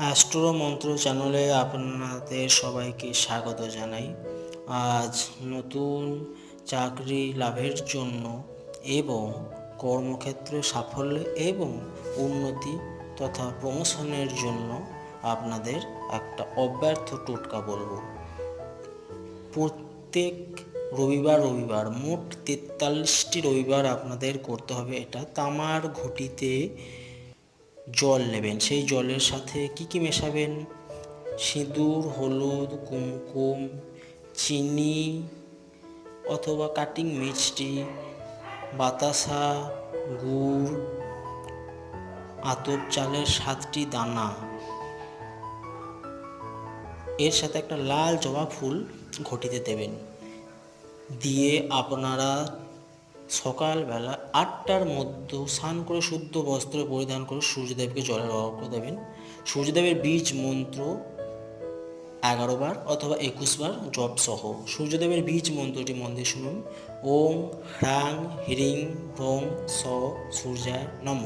Astro মন্ত্র চ্যানেলে আপনাদের সবাইকে স্বাগত জানাই। আজ নতুন চাকরি লাভের জন্য এবং কর্মক্ষেত্রে সাফল্য এবং উন্নতি তথা প্রমোশনের জন্য আপনাদের একটা অব্যর্থ টোটকা বলব। প্রত্যেক রবিবার রবিবার মোট তেতাল্লিশটি রবিবার আপনাদের করতে হবে। এটা তামার ঘটিতে জল নেবেন। সেই জলের সাথে কি কি মেশাবেন? সিঁদুর, হলুদ, কুমকুম, চিনি অথবা কাটিং মিষ্টি, বাতাসা, গুড়, আতপ চালের সাতটি দানা। এর সাথে একটা লাল জবা ফুল ঘটিতে দেবেন। দিয়ে আপনারা সকালবেলা আটটার মধ্যে স্নান করে শুদ্ধ বস্ত্র পরিধান করে সূর্যদেবকে জলের অর্ঘ্য দেবেন। সূর্যদেবের বীজ মন্ত্র এগারো বার অথবা একুশ বার জপ সহ। সূর্যদেবের বীজ মন্ত্রটি মন দিয়ে শুনুন। ওং হ্রাং হ্রিং হ্রং স সূর্যায় নম।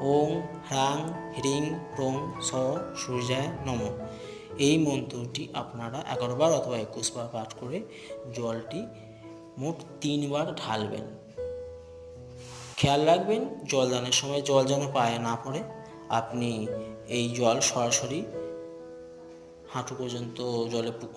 ওং হ্রাং হ্রিং হ্রং স সূর্যায় নম। এই মন্ত্রটি আপনারা এগারো বার অথবা একুশ বার পাঠ করে জলটি মোট তিনবার ঢালবেন। খেয়াল রাখবেন জলদানের সময় জল যেন পায়ে না পড়ে। আপনি এই জল সরাসরি হাঁটু পর্যন্ত জলে পুকুর